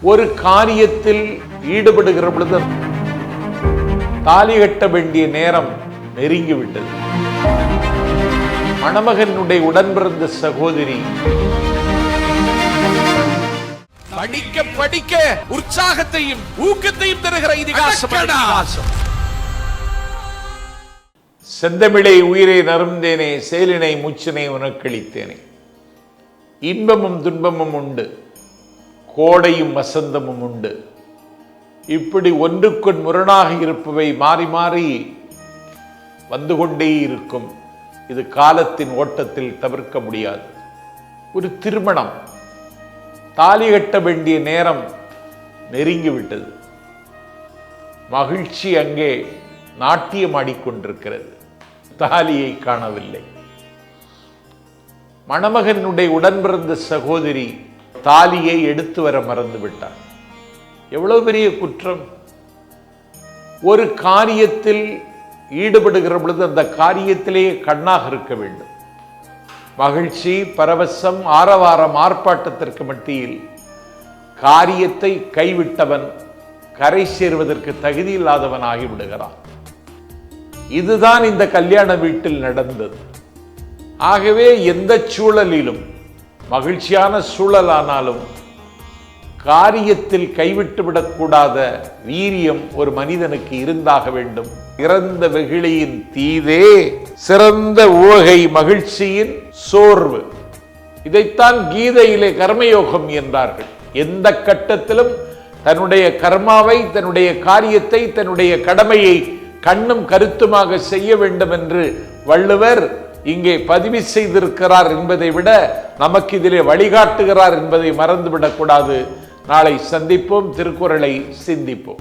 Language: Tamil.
ஒரு காரியத்தில் ஈடுபடுகிற பொழுது தாலி கட்ட வேண்டிய நேரம் நெருங்கிவிட்டது. மணமகனுடைய உடன்பிறந்த சகோதரி படிக்க படிக்க உற்சாகத்தையும் ஊக்கத்தையும் தருகிற இதிகாசம். செந்தமிழை உயிரை நருந்தேனே சேலினை மூச்சினை உனக்களித்தேனே இன்பமும் துன்பமும் உண்டு. கோடையும் வசந்தமும் உண்டு. இப்படி ஒன்றுக்கொன் முரணாக இருப்பவை மாறி மாறி வந்து கொண்டே இருக்கும். இது காலத்தின் ஓட்டத்தில் தவிர்க்க முடியாது. ஒரு திருமணம். தாலி கட்ட வேண்டிய நேரம் நெருங்கிவிட்டது மகிழ்ச்சி அங்கே நாட்டியம் ஆடிக்கொண்டிருக்கிறது. தாலியை காணவில்லை. மணமகனுடைய உடன்பிறந்த சகோதரி தாலியை எடுத்து வர மறந்து விட்டார். எவ்வளவு பெரிய குற்றம். ஒரு காரியத்தில் ஈடுபடுகிற பொழுது அந்த காரியத்திலேயே கண்ணாக இருக்க வேண்டும். மகிழ்ச்சி பரவசம் ஆரவாரம் ஆர்ப்பாட்டத்திற்கு மத்தியில் காரியத்தை கைவிட்டவன் கரை சேர்வதற்கு தகுதி இல்லாதவன் ஆகிவிடுகிறான். இதுதான் இந்த கல்யாண வீட்டில் நடந்தது. ஆகவே எந்த சூழலிலும் மகிழ்ச்சியான சூழலானாலும் காரியத்தில் கைவிட்டு விடக்கூடாத வீரியம் ஒரு மனிதனுக்கு இருந்தாக வேண்டும். இறந்த வெகுளியின் தீதே சிறந்த உவகை மகிழ்ச்சியின் சோர்வு. இதைத்தான் கீதையிலே கர்மயோகம் என்றார்கள். எந்த கட்டத்திலும் தன்னுடைய கர்மாவை தன்னுடைய காரியத்தை தன்னுடைய கடமையை கண்ணும் கருத்துமாக செய்ய வேண்டும் என்று வள்ளுவர் இங்கே பதிவு செய்திருக்கிறார் என்பதை விட நமக்கு இதிலே வழிகாட்டுகிறார் என்பதை மறந்துவிடக்கூடாது. நாளை சந்திப்போம் திருக்குறளை சிந்திப்போம்.